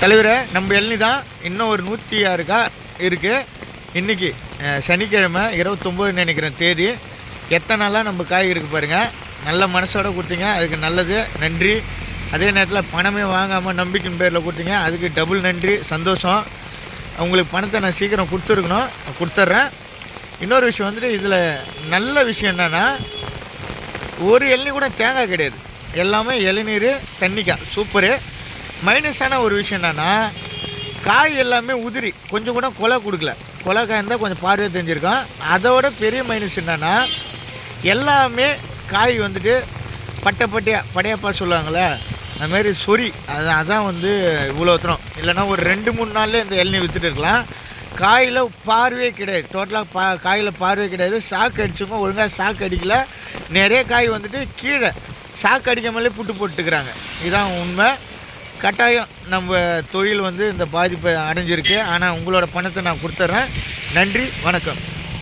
தலைவரை நம்ம இளநி தான் இன்னும் ஒரு நூற்றி ஆறுக்கா இருக்குது இன்றைக்கி சனிக்கிழமை இருபத்தொம்போது நினைக்கிறேன் தேதி. எத்தனை நாளாக நம்ம காய் இருக்குது பாருங்கள் நல்ல மனசோட கொடுத்தீங்க. அதுக்கு நல்லது நன்றி. அதே நேரத்தில் பணமே வாங்காமல் நம்பிக்கையின் பேரில் கொடுத்தீங்க. அதுக்கு டபுள் நன்றி சந்தோஷம். உங்களுக்கு பணத்தை நான் சீக்கிரம் கொடுத்துருக்கணும். கொடுத்துட்றேன். இன்னொரு விஷயம் வந்துட்டு இதில் நல்ல விஷயம் என்னென்னா ஒரு இளநீ கூட தேங்காய் கிடையாது. எல்லாமே இளநீர் தண்ணிக்காய். சூப்பரு. மைனஸான ஒரு விஷயம் என்னென்னா காய் எல்லாமே உதிரி. கொஞ்சம் கூட கொலை கொடுக்கல. கொலை காய் இருந்தால் கொஞ்சம் பார்வை தெரிஞ்சிருக்கோம். அதோட பெரிய மைனஸ் என்னென்னா எல்லாமே காய் வந்துட்டு பட்டை பட்டையா படையப்பா சொல்லுவாங்களே அது மாதிரி சொறி. அது அதான் வந்து இவ்வளோ தூரம் இல்லைன்னா ஒரு ரெண்டு மூணு நாள்லேயே இந்த இளநீ விற்றுட்டு இருக்கலாம். காயில் பார்வையே கிடையாது. டோட்டலாக பா காயில் பார்வையே கிடையாது. சாக்கு அடிச்சவங்க ஒழுங்காக சாக்கு அடிக்கல. நிறைய காய் வந்துட்டு கீழே சாக்கு அடிக்காமலே புட்டு போட்டுக்கிறாங்க இதான் உண்மை. கட்டாயம் நம்ம தொழில் வந்து இந்த பாதிப்பை அடைஞ்சிருக்கு. ஆனால் உங்களோட பணத்தை நான் கொடுத்துட்றேன் நன்றி வணக்கம்.